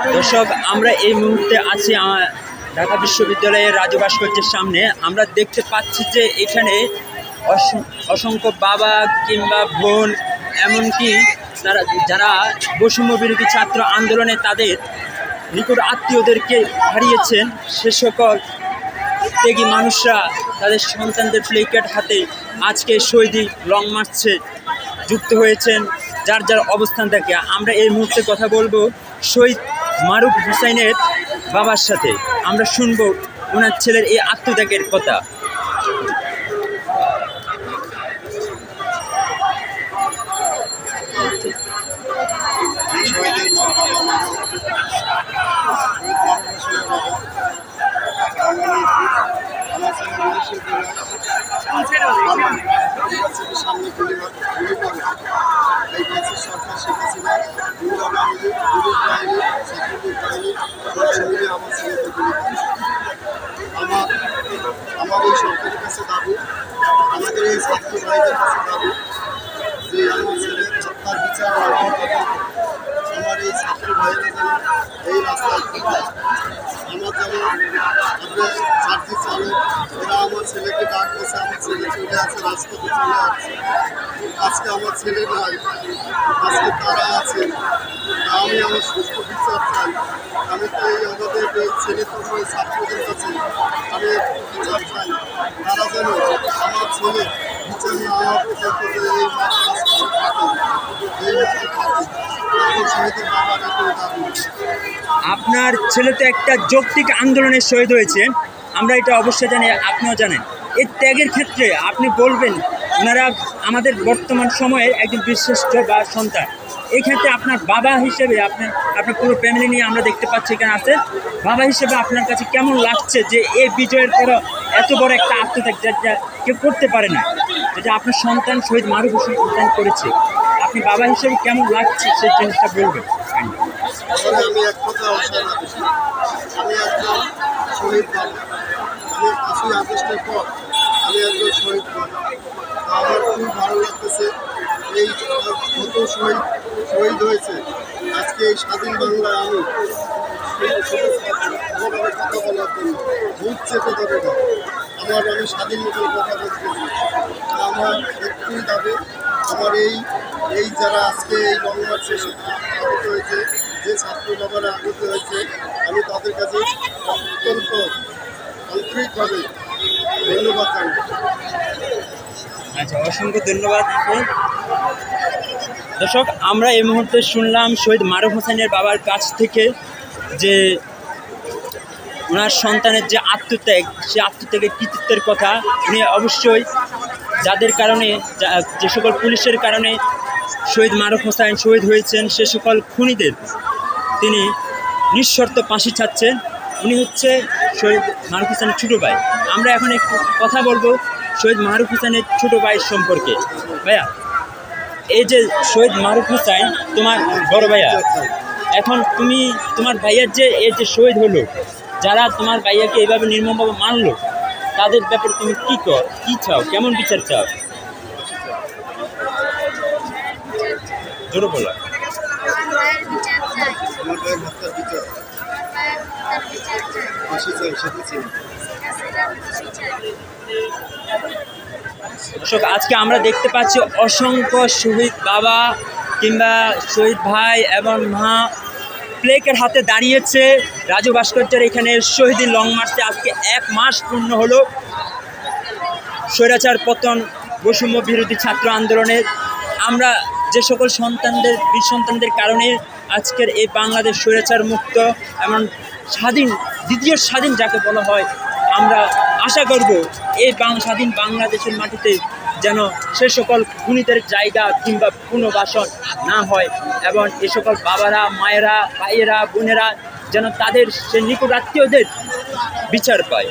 দর্শক, আমরা এই মুহূর্তে আছি ঢাকা বিশ্ববিদ্যালয়ের রাজু ভাস্কর্যের সামনে। আমরা দেখতে পাচ্ছি যে এখানে অস- অসংখ্য বাবা কিংবা বোন, এমনকি তারা যারা বৈষম্য বিরোধী ছাত্র আন্দোলনে তাদের নিকট আত্মীয়দেরকে হারিয়েছেন, সে সকল ত্যাগী মানুষরা তাদের সন্তানদের প্লেকার্ড হাতে আজকে শহীদি লং মার্চে যুক্ত হয়েছেন, যার যার অবস্থান থেকে আমরা এই মুহূর্তে কথা বলব শহীদ মারুফ হুসাইনের বাবার সাথে আমরা শুনব ওনার ছেলের এই আত্মত্যাগের কথা। শহীদের যে আমার ছেলের হত্যার বিচার আমার এই ছাত্র ভাইয়েরা যেন এই রাস্তায় আমার যেন আপনার চাকরি এরা আমার ছেলেকে ডাক আমার ছেলে চলে আছে রাজপথে চলে আসছে আজকে আমার ছেলে নাই আজকে তারা আছে আমি আমার সুস্থ বিচার আমি আমাদের ছেলে তো এই ছাত্রদের কাছে আমি বিচার চাই তারা যেন আমার ছেলে আপনার ছেলে তো একটা যৌক্তিক আন্দোলনের শহীদ হয়েছে। আমরা এটা অবশ্যই জানি, আপনিও জানেন। এই ত্যাগের ক্ষেত্রে আপনি বলবেন, ওনারা আমাদের বর্তমান সময়ে একজন বিশিষ্ট বা সন্তান। এই ক্ষেত্রে আপনার বাবা হিসেবে আপনি আপনার পুরো ফ্যামিলি নিয়ে আমরা দেখতে পাচ্ছি এখানে আছে। বাবা হিসেবে আপনার কাছে কেমন লাগছে যে এই বিজয়ের পর এত বড় একটা আত্মত্যাগ যা কেউ করতে পারে না? যেটা আপনার সন্তান শহীদ মারুফ হোসেন সন্তান করেছে। আপনি বাবা হিসেবে কেমন লাগছে সেই জিনিসটা বলবেন? আমি এক কথা আমি একজন শহীদ বাবা। আমি পাঁচই আগস্টের পর আমি শহীদ বাবা। আমার খুব ভালো লাগতেছে। এই কত শহীদ শহীদ হয়েছে। আজকে এই স্বাধীন বাংলায় আমি কথা বলার জন্য। মুখ চেপে ধরে আমার আমি স্বাধীন মতন কথা বলতেছি আমার একটুই দাবি, আমার এই এই যারা আজকে এই লং মার্চে আগত হয়েছে, যে ছাত্র বাবারা আগত হয়েছে, আমি তাদের কাছে অত্যন্ত আন্তরিকভাবে ধন্যবাদ জানাই আচ্ছা অসংখ্য ধন্যবাদ। দর্শক, আমরা এই মুহূর্তে শুনলাম শহীদ মারুফ হোসেনের বাবার কাছ থেকে যে ওনার সন্তানের যে আত্মত্যাগ, সে আত্মত্যাগের কৃতিত্বের কথা উনি অবশ্যই যাদের কারণে, যে সকল পুলিশের কারণে শহীদ মারুফ হোসাইন শহীদ হয়েছেন, সে সকল খুনিদের তিনি নিঃশর্ত ফাঁসি ছাড়ছেন উনি হচ্ছে শহীদ মারুফ হোসেনের ছোটো ভাই। আমরা এখন একটু কথা বলব শহীদ মারুফ হোসেনের ছোটো ভাইয়ের সম্পর্কে। ভাইয়া, এই যে শহীদ মারুফ হোসাইন তোমার বড় ভাইয়া, এখন তুমি, তোমার ভাইয়ার যে এই যে শহীদ হলো যারা তোমার ভাইয়াকে এইভাবে নির্মমভাবে মারলো, তাদের ব্যাপারে তুমি কী কর, কী চাও, কেমন বিচার চাও? জোরে বলো। দর্শক, আজকে আমরা দেখতে পাচ্ছি অসংখ্য শহীদ বাবা কিংবা শহীদ ভাই এবং মা প্লেকের হাতে দাঁড়িয়েছে রাজু ভাস্কর্যের এখানে শহীদি লং মার্চে আজকে এক মাস পূর্ণ হলো। স্বৈরাচার পতন, বৈষম্য বিরোধী ছাত্র আন্দোলনের আমরা যে সকল সন্তানদের, বীর সন্তানদের কারণে আজকের এই বাংলাদেশ স্বৈরাচার মুক্ত এমন স্বাধীন, দ্বিতীয় স্বাধীন যাকে বলা হয়, আমরা আশা করব এই বাং, স্বাধীন বাংলাদেশের মাটিতে যেন সে সকল খুনিদের জায়গা কিংবা পুনর্বাসন না হয় এবং এ সকল বাবারা, মায়েরা, ভাইয়েরা, বোনেরা যেন তাদের সে নিকট আত্মীয়দের বিচার পায়।